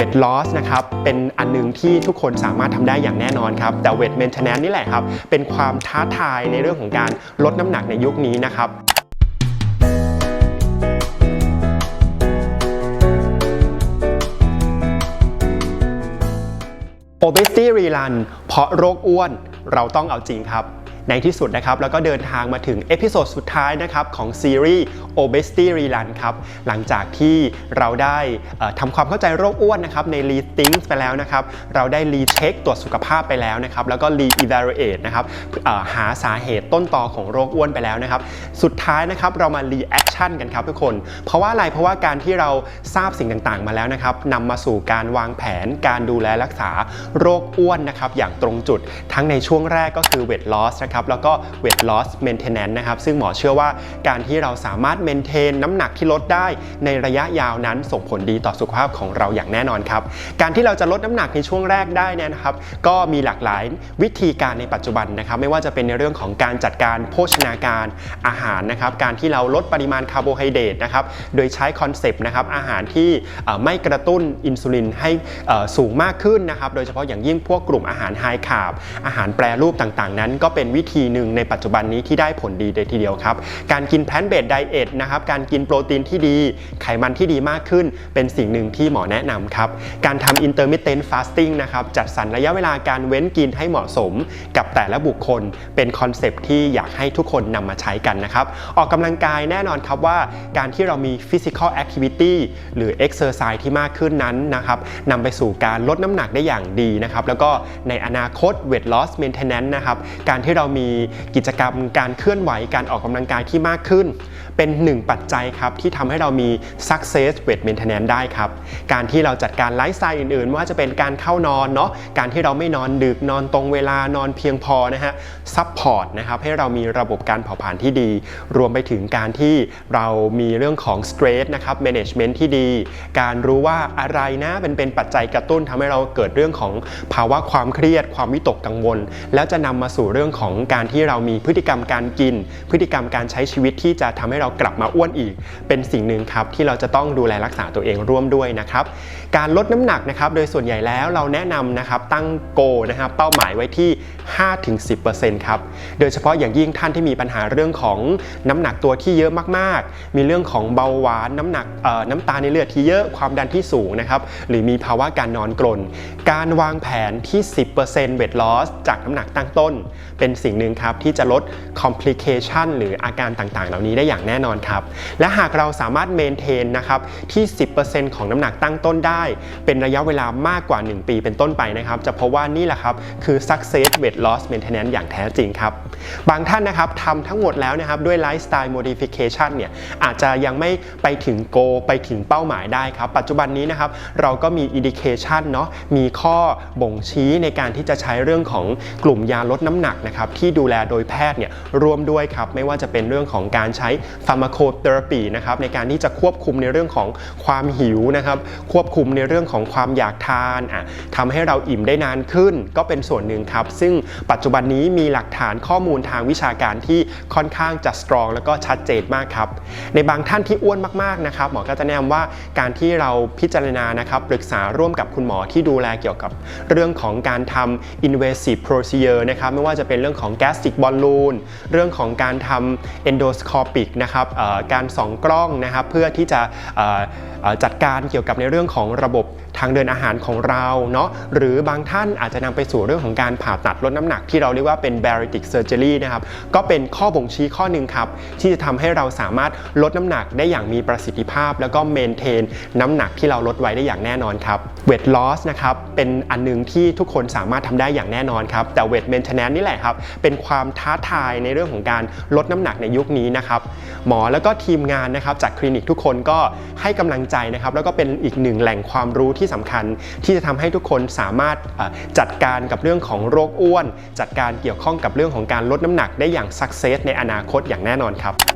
weight loss นะครับเป็นอันหนึงที่ทุกคนสามารถทำได้อย่างแน่นอนครับแต่ weight maintenance นี่แหละครับเป็นความท้าทายในเรื่องของการลดน้ำหนักในยุคนี้นะครับ Obesity Rerun เพราะโรคอ้วนเราต้องเอาจริงครับ ในที่สุดนะครับแล้วก็เดินทางมาถึงเอพิโซดสุดท้ายนะครับของซีรีส์ Obesity Rerun ครับหลังจากที่เราได้ทำความเข้าใจโรคอ้วนนะครับใน Re Think ไปแล้วนะครับเราได้ Re Check ตรวจสุขภาพไปแล้วนะครับแล้วก็ Re Evaluate นะครับหาสาเหตุต้นตอของโรคอ้วนไปแล้วนะครับสุดท้ายนะครับเรามา Re Action กันครับทุกคน เพราะว่าอะไรเพราะว่าการที่เราทราบสิ่งต่างๆ มาแล้วนะครับนำมาสู่การวางแผนการดูแลรักษาโรคอ้วนนะครับอย่างตรงจุดทั้งในช่วงแรกก็คือ weight loss นะครับแล้วก็ weight loss maintenance นะครับซึ่งหมอเชื่อว่าการที่เราสามารถ maintain น้ำหนักที่ลดได้ในระยะยาวนั้นส่งผลดีต่อสุขภาพของเราอย่างแน่นอนครับการที่เราจะลดน้ำหนักในช่วงแรกได้นะครับก็มีหลากหลายวิธีการในปัจจุบันนะครับไม่ว่าจะเป็นในเรื่องของการจัดการโภชนาการอาหารนะครับการที่เราลดปริมาณคาร์โบไฮเดรตนะครับโดยใช้คอนเซปต์นะครับอาหารที่ไม่กระตุ้นอินซูลินให้สูงมากขึ้นนะครับโดยเฉพาะอย่างยิ่งพวกกลุ่มอาหารไฮคาร์บอาหารแปรรูปต่างๆ นั้นก็เป็นวิิธีหนึ่งในปัจจุบันนี้ที่ได้ผลดีเลยทีเดียวครับ การกินแพลนเบดไดเอทนะครับการกินโปรตีนที่ดี ไขมันที่ดีมากขึ้น เป็นสิ่งหนึ่งที่หมอแนะนำครับ การทำ intermittent fasting นะครับจัดสรรระยะเวลาการเว้นกินให้เหมาะสม กับแต่ละบุคคลเป็นคอนเซปที่อยากให้ทุกคนนำมาใช้กันนะครับ ออกกำลังกายแน่นอนครับว่า การที่เรามี physical activity หรือ exercise ที่มากขึ้นนั้นนะครับนำไปสู่การลดน้ำหนักได้อย่างดีนะครับแล้วก็ในอนาคต weight loss maintenance นะครับการที่เรามีกิจกรรมการเคลื่อนไหวการออกกำลังกายที่มากขึ้น เป็นหนึ่งปัจจัยครับที่ทำให้เรามี success weight maintenance ได้ครับ การที่เราจัดการไลฟ์สไตล์อื่นๆ ว่าจะเป็นการเข้านอนเนาะการที่เราไม่นอนดึกนอนตรงเวลานอนเพียงพอนะฮะซัพพอร์ตนะครับให้เรามีระบบการเผาผลาญที่ดี รวมไปถึงการที่เรามีเรื่องของ stress นะครับ management ที่ดี การรู้ว่าอะไรนะเป็นเป็นปัจจัยกระตุ้นทำให้เราเกิดเรื่องของภาวะความเครียด ความวิตกกังวล แล้วจะนำมาสู่เรื่องของการที่เรามีพฤติกรรมการกิน พฤติกรรมการใช้ชีวิตที่จะทำให้เรากลับมาอ้วนอีก เป็นสิ่งหนึ่งครับที่เราจะต้องดูแลรักษาตัวเองร่วมด้วยนะครับการลดน้ำหนักนะครับโดยส่วนใหญ่แล้วเราแนะนำนะครับตั้งโกนะครับเป้าหมายไว้ที่ 5-10%ครับโดยเฉพาะอย่างยิ่งท่านที่มีปัญหาเรื่องของน้ำหนักตัวที่เยอะมากๆ มีเรื่องของเบาหวานน้ำหนักน้ำตาในเลือดที่เยอะความดันที่สูงนะครับหรือมีภาวะการนอนกรนการวางแผนที่ 10% weight loss จากน้ำหนักตั้งต้น เป็นสิ่งหนึ่งครับที่จะลด complication หรืออาการต่างๆ เหล่านี้ได้อย่างแน่นอนครับ และหากเราสามารถ maintain นะครับที่ 10%ของน้ำหนักตั้งต้นได้ เป็นระยะเวลามากกว่า 1 ปีเป็นต้นไปนะครับ จะพบว่านี่แหละครับ คือ success weight loss maintenance อย่างแท้จริงครับ บางท่านนะครับทำทั้งหมดแล้วนะครับด้วย lifestyle modification เนี่ยอาจจะยังไม่ไปถึง goal ไปถึงเป้าหมายได้ครับ ปัจจุบันนี้นะครับเราก็มี indication เนาะมีข้อบ่งชี้ในการที่จะใช้เรื่องของกลุ่มยาลดน้ำหนักนะครับที่ดูแลโดยแพทย์เนี่ยร่วมด้วยครับไม่ว่าจะเป็นเรื่องของการใช้ pharmacotherapy นะครับในการที่จะควบคุมในเรื่องของความหิวนะครับควบคุมในเรื่องของความอยากทานอะทำให้เราอิ่มได้นานขึ้น ก็เป็นส่วนหนึ่งครับ ซึ่งปัจจุบันนี้มีหลักฐานข้อมูลทางวิชาการที่ค่อนข้างจะ strong แล้วก็ชัดเจนมากครับ ในบางท่านที่อ้วนมากๆนะครับหมอก็จะแนะนำว่าการที่เราพิจารณานะครับปรึกษาร่วมกับคุณหมอที่ดูแลเกี่ยวกับเรื่องของการทำ invasive procedure นะครับไม่ว่าจะเป็นเรื่องของ gastric balloon เรื่องของการทำ endoscopic นะครับครับการส่องกล้องนะครับเพื่อที่จะจัดการเกี่ยวกับในเรื่องของระบบทางเดินอาหารของเราเนาะหรือบางท่านอาจจะนำไปสู่เรื่องของการผ่าตัดลดน้ำหนักที่เราเรียกว่าเป็น bariatric surgery นะครับก็เป็นข้อบ่งชี้ข้อหนึ่งครับ ที่จะทำให้เราสามารถลดน้ำหนักได้อย่างมีประสิทธิภาพ แล้วก็ maintain น้ำหนักที่เราลดไว้ได้อย่างแน่นอนครับ weight loss นะครับเป็นอันหนึงที่ทุกคนสามารถทำได้อย่างแน่นอนครับแต่ weight maintenance นี่แหละครับเป็นความท้าทายในเรื่องของการลดน้ำหนักในยุคนี้นะครับหมอแล้วก็ทีมงานนะครับจากคลินิกทุกคนก็ให้กำลังใจนะครับแล้วก็เป็นอีกหนึ่งแหล่งความรู้ที่สำคัญที่จะทำให้ทุกคนสามารถจัดการกับเรื่องของโรคอ้วน จัดการเกี่ยวข้องกับเรื่องของการลดน้ำหนักได้อย่างสักเซสในอนาคตอย่างแน่นอนครับ